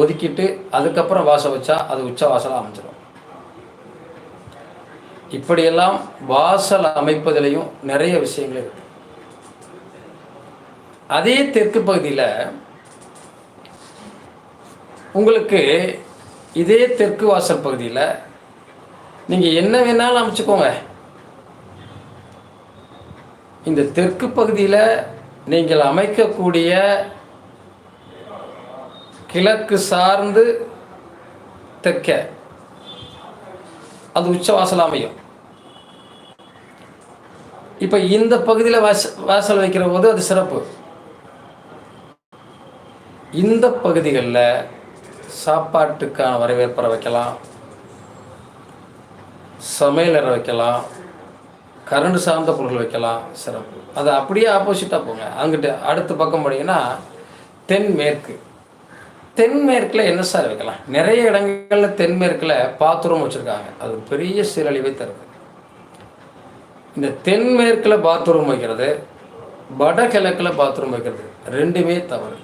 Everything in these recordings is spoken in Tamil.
ஒதுக்கிட்டு அதுக்கப்புறம் வாசல் வச்சா அது உச்ச வாசலாக அமைஞ்சிடும் இப்படியெல்லாம் வாசல் அமைப்பதிலையும் நிறைய விஷயங்கள் இருக்கு. அதே தெற்கு பகுதியில் உங்களுக்கு இதே தெற்கு வாசல் பகுதியில் நீங்கள் என்ன வேணாலும் அமைச்சுக்கோங்க. இந்த தெற்கு பகுதியில் நீங்கள் அமைக்கக்கூடிய கிழக்கு சார்ந்து தெற்க. அது உச்சவாசல் அமையும் இப்போ இந்த பகுதியில் வாச வாசல் வைக்கிற போது அது சிறப்பு. இந்த பகுதிகளில் சாப்பாட்டுக்கான வரவேற்பறை வைக்கலாம். சமையலறை வைக்கலாம். கரண்ட் சார்ந்த பொருள் வைக்கலாம். சிறப்பு. அது அப்படியே ஆப்போசிட்டாக போங்க. அங்கிட்டு அடுத்த பக்கம் போனீங்கன்னா தென்மேற்கு. தென்மேற்கில் என்ன சார் வைக்கலாம்? நிறைய இடங்களில் தென்மேற்கில் பாத்ரூம் வச்சுருக்காங்க. அது பெரிய சீரழிவை தருது. இந்த தென்மேற்கில் பாத்ரூம் வைக்கிறது வடகிழக்கில் பாத்ரூம் வைக்கிறது ரெண்டுமே தவறு.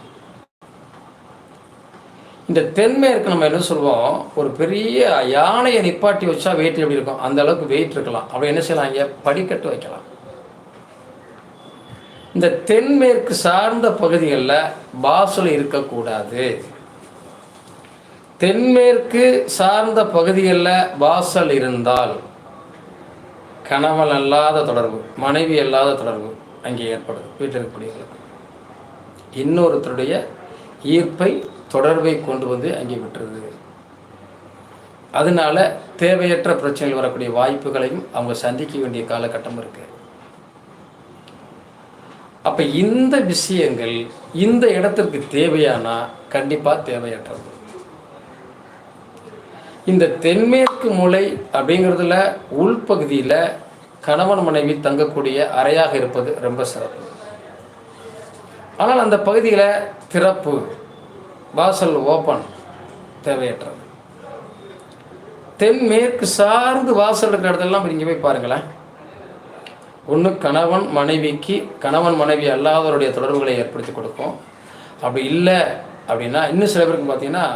இந்த தென்மேற்கு நம்ம என்ன சொல்லுவோம்? ஒரு பெரிய யானையை நிப்பாட்டி வச்சா வெயிட் எப்படி இருக்கும்? அந்த அளவுக்கு வெயிட் இருக்கலாம். அப்படி என்ன செய்யலாம் இங்கே படிக்கட்டு வைக்கலாம். இந்த தென்மேற்கு சார்ந்த பகுதிகளில் பாசல் இருக்கக்கூடாது. தென்மேற்கு சார்ந்த பகுதிகளில் வாசல் இருந்தால் கணவன் அல்லாத தொடர்பு மனைவி அல்லாத தொடர்பு அங்கே ஏற்படுது வீட்டில் இருக்கக்கூடியவர்களுக்கு இன்னொருத்தருடைய ஈர்ப்பை தொடர்பை கொண்டு வந்து அங்கே விட்டுருது. அதனால தேவையற்ற பிரச்சனைகள் வரக்கூடிய வாய்ப்புகளையும் அவங்க சந்திக்க வேண்டிய காலகட்டம் இருக்கு. அப்போ இந்த விஷயங்கள் இந்த இடத்திற்கு தேவையானா கண்டிப்பாக தேவையற்றது. இந்த தென்மேற்கு மூலை அப்படிங்கிறதுல உள்பகுதியில் கணவன் மனைவி தங்கக்கூடிய அறையாக இருப்பது ரொம்ப சிறப்பு. ஆனால் அந்த பகுதியில் திறப்பு வாசல் ஓப்பன் தேவையற்றது. தென்மேற்கு சார்ந்து வாசல் இருக்கிற இடத்துலலாம் இங்கே போய் பாருங்களேன். ஒன்று கணவன் மனைவிக்கு கணவன் மனைவி அல்லாதவருடைய தொடர்புகளை ஏற்படுத்தி கொடுக்கும். அப்படி இல்லை அப்படின்னா இன்னும் சில பேருக்கு பார்த்தீங்கன்னா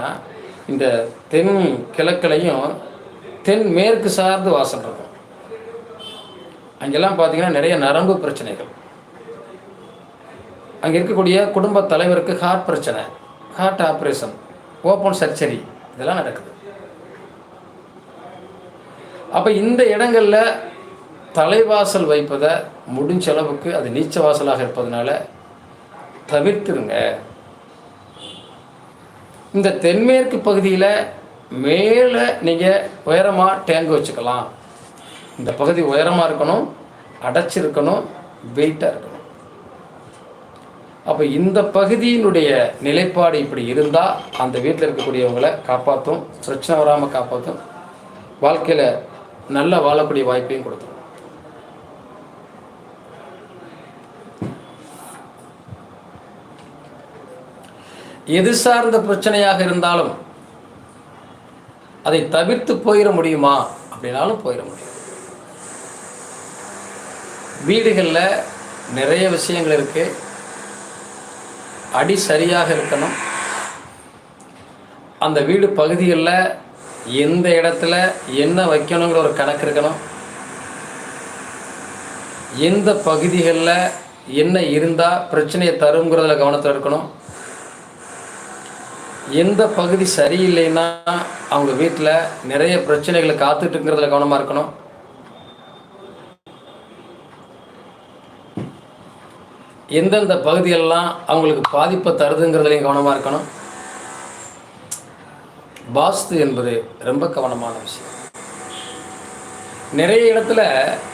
இந்த தென் கிழக்குலையும் தென் மேற்கு சார்ந்து வாசல் இருக்கும். அங்கெல்லாம் பார்த்தீங்கன்னா நிறைய நரம்பு பிரச்சனைகள். அங்கே இருக்கக்கூடிய குடும்ப தலைவருக்கு ஹார்ட் பிரச்சனை ஹார்ட் ஆப்ரேஷன் ஓப்பன் சர்ஜரி இதெல்லாம் நடக்குது. அப்போ இந்த இடங்களில் தலைவாசல் வைப்பதை முடிஞ்ச அளவுக்கு அது நீச்ச வாசலாக இருப்பதனால தவிர்த்துருங்க. இந்த தென்மேற்கு பகுதியில் மேலே நீங்கள் உயரமாக டேங்க் வச்சுக்கலாம். இந்த பகுதி உயரமாக இருக்கணும் அடைச்சிருக்கணும் வெயிட்டாக இருக்கணும். அப்போ இந்த பகுதியினுடைய நிலைப்பாடு இப்படி இருந்தால் அந்த வீட்டில் இருக்கக்கூடியவங்களை காப்பாற்றும் பிரச்சனை வராமல் காப்பாற்றும் வாழ்க்கையில் நல்ல வாழக்கூடிய வாய்ப்பையும் கொடுத்துரும் எது சார்ந்த பிரச்சனையாக இருந்தாலும் அதை தவிர்த்து போயிட முடியுமா? அப்படின்னாலும் போயிட முடியும். வீடுகளில் நிறைய விஷயங்கள் இருக்குது அடி சரியாக இருக்கணும். அந்த வீடு பகுதிகளில் எந்த இடத்துல என்ன வைக்கணுங்கிற ஒரு கணக்கு இருக்கணும். எந்த பகுதிகளில் என்ன இருந்தால் பிரச்சனையை தருங்கிறதுல கவனத்தில் இருக்கணும். எந்த பகுதி சரியில்லைன்னா அவங்க வீட்டில் நிறைய பிரச்சனைகளை காத்துட்டுங்கிறதுல கவனமாக இருக்கணும். எந்தெந்த பகுதியெல்லாம் அவங்களுக்கு பாதிப்பை தருதுங்கிறதுலையும் கவனமாக இருக்கணும். வாஸ்து என்பது ரொம்ப கவனமான விஷயம். நிறைய இடத்துல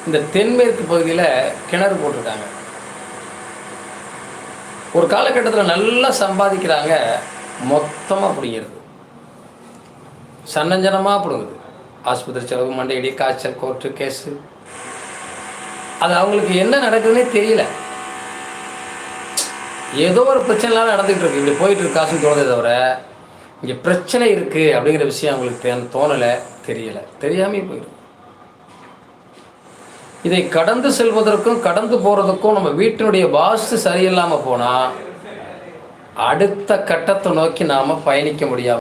இந்த தென்மேற்கு பகுதியில் கிணறு போட்டிருக்காங்க ஒரு காலகட்டத்தில் நல்லா சம்பாதிக்கிறாங்க. மொத்தமாக பிடிங்கிறது சன்னஞ்சனமாக பிடுங்குது. ஆஸ்பத்திரி செலவு மண்டையடி காய்ச்சல் கோர்ட்டு கேஸு. அது அவங்களுக்கு என்ன நடக்குதுன்னே தெரியல. ஏதோ ஒரு பிரச்சனைலாம் நடந்துகிட்டு இருக்கு. இப்படி போயிட்டு இருக்கு தோணுதே தவிர இங்கே பிரச்சனை இருக்குது அப்படிங்கிற விஷயம் அவங்களுக்கு தோணலை தெரியலை. தெரியாமே போயிடும். இதை கடந்து செல்வதற்கும் கடந்து போகிறதுக்கும் நம்ம வீட்டினுடைய வாஸ்து சரியில்லாமல் போனால் அடுத்த கட்டத்தை நோக்கி நாம் பயணிக்க முடியாது.